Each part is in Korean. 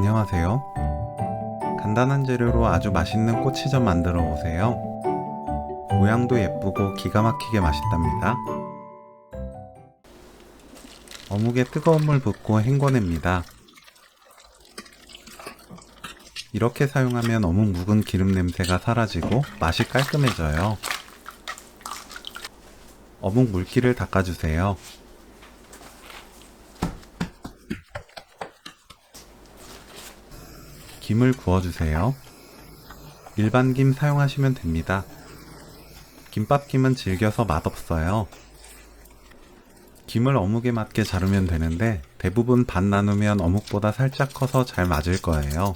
안녕하세요. 간단한 재료로 아주 맛있는 꼬치전 만들어 보세요. 모양도 예쁘고 기가 막히게 맛있답니다. 어묵에 뜨거운 물 붓고 헹궈냅니다. 이렇게 사용하면 어묵 묵은 기름 냄새가 사라지고 맛이 깔끔해져요. 어묵 물기를 닦아주세요. 김을 구워주세요. 일반 김 사용하시면 됩니다. 김밥김은 질겨서 맛없어요. 김을 어묵에 맞게 자르면 되는데 대부분 반 나누면 어묵보다 살짝 커서 잘 맞을 거예요.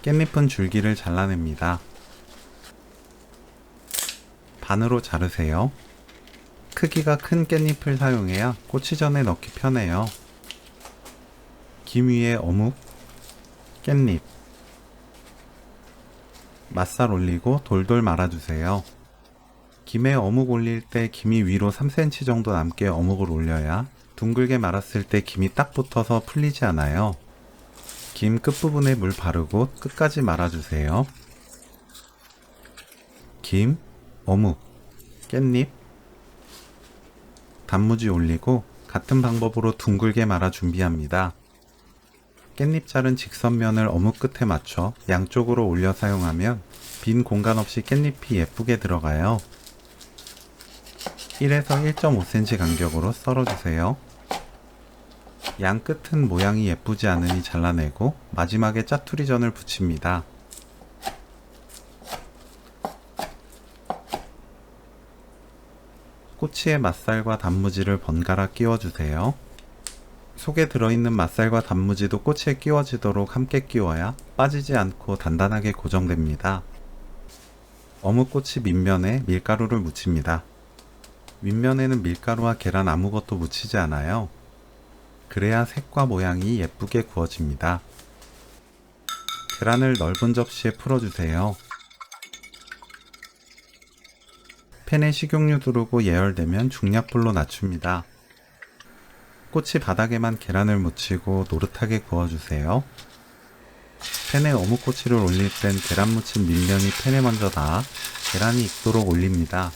깻잎은 줄기를 잘라냅니다. 반으로 자르세요. 크기가 큰 깻잎을 사용해야 꼬치전에 넣기 편해요. 김 위에 어묵, 깻잎, 맛살 올리고 돌돌 말아주세요. 김에 어묵 올릴 때 김이 위로 3cm 정도 남게 어묵을 올려야 둥글게 말았을 때 김이 딱 붙어서 풀리지 않아요. 김 끝부분에 물 바르고 끝까지 말아주세요. 김, 어묵, 깻잎, 단무지 올리고 같은 방법으로 둥글게 말아 준비합니다. 깻잎 자른 직선면을 어묵 끝에 맞춰 양쪽으로 올려 사용하면 빈 공간 없이 깻잎이 예쁘게 들어가요. 1에서 1.5cm 간격으로 썰어주세요. 양 끝은 모양이 예쁘지 않으니 잘라내고 마지막에 짜투리전을 붙입니다. 꼬치에 맛살과 단무지를 번갈아 끼워주세요. 속에 들어있는 맛살과 단무지도 꼬치에 끼워지도록 함께 끼워야 빠지지 않고 단단하게 고정됩니다. 어묵꼬치 밑면에 밀가루를 묻힙니다. 윗면에는 밀가루와 계란 아무것도 묻히지 않아요. 그래야 색과 모양이 예쁘게 구워집니다. 계란을 넓은 접시에 풀어주세요. 팬에 식용유 두르고 예열되면 중약불로 낮춥니다. 꼬치 바닥에만 계란을 묻히고 노릇하게 구워주세요. 팬에 어묵꼬치를 올릴 땐 계란 묻힌 밑면이 팬에 먼저 닿아 계란이 익도록 올립니다.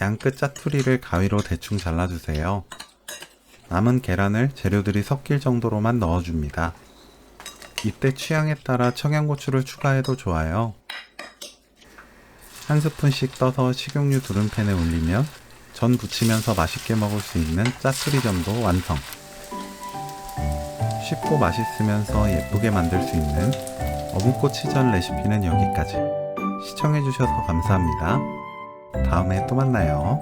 양끝 짜투리를 가위로 대충 잘라주세요. 남은 계란을 재료들이 섞일 정도로만 넣어줍니다. 이때 취향에 따라 청양고추를 추가해도 좋아요. 한 스푼씩 떠서 식용유 두른 팬에 올리면 전 부치면서 맛있게 먹을 수 있는 짜투리전도 완성. 쉽고 맛있으면서 예쁘게 만들 수 있는 어묵꼬치전 레시피는 여기까지. 시청해주셔서 감사합니다. 다음에 또 만나요.